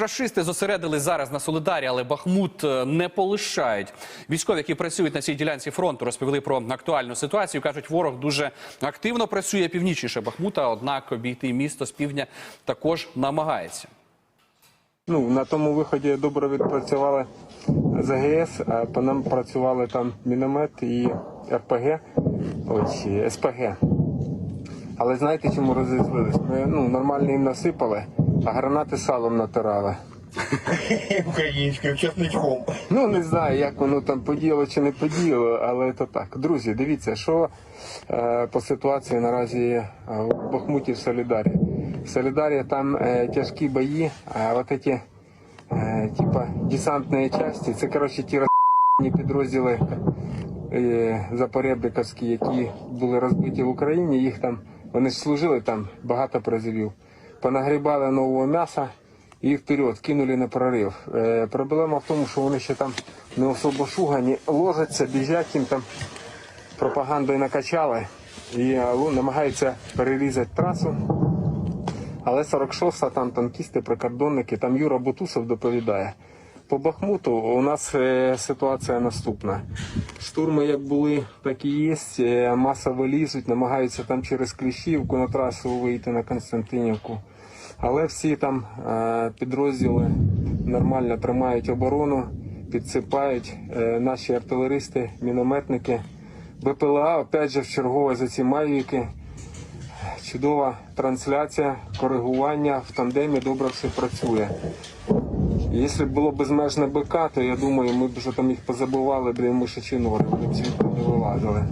Рашисти зосередились зараз на Солидарі, але Бахмут е, не полишають. Військові, які працюють на цій ділянці фронту, розповіли про актуальну ситуацію. кажуть, ворог дуже активно працює північніше Бахмута. Однак обійти місто з півдня також намагається. Ну, на тому виході добре відпрацювали ЗГС, а по нам працювали там міномет і РПГ, ось СПГ. Але знаєте, чому розізлились? Ми ну, нормально їм насипали, а гранати салом натирали. українським часничком. Ну не знаю, як воно там подіяло чи не подіяло, але то так. Друзі, дивіться, що е, по ситуації наразі е, в Бахмуті в Солідарі. В Солідарі там е, тяжкі бої, а от ці е, типа десантні частини, це коротше ті розні підрозділи е, запоребриковські, які були розбиті в Україні. Їх там вони ж служили там багато призовів. Понагрібали нового м'яса і вперед кинули на прорив. Е, проблема в тому, що вони ще там не особо шугані, ложаться, біжать їм там пропагандою накачали і е, намагаються перерізати трасу. Але 46-та там танкісти, прикордонники, там Юра Бутусов доповідає. По Бахмуту у нас е, ситуація наступна. Штурми як були, так і є. Е, масово лізуть, намагаються там через Кліщівку на трасу вийти на Константинівку. Але всі там е, підрозділи нормально тримають оборону, підсипають наші артилеристи, мінометники. БПЛА, опять же, в чергове за ці мавіки. Чудова трансляція, коригування в тандемі добре все працює. Якщо було безмежне БК, то я думаю, ми б вже там їх позабивали, де мишачі нори, вони б не вилазили.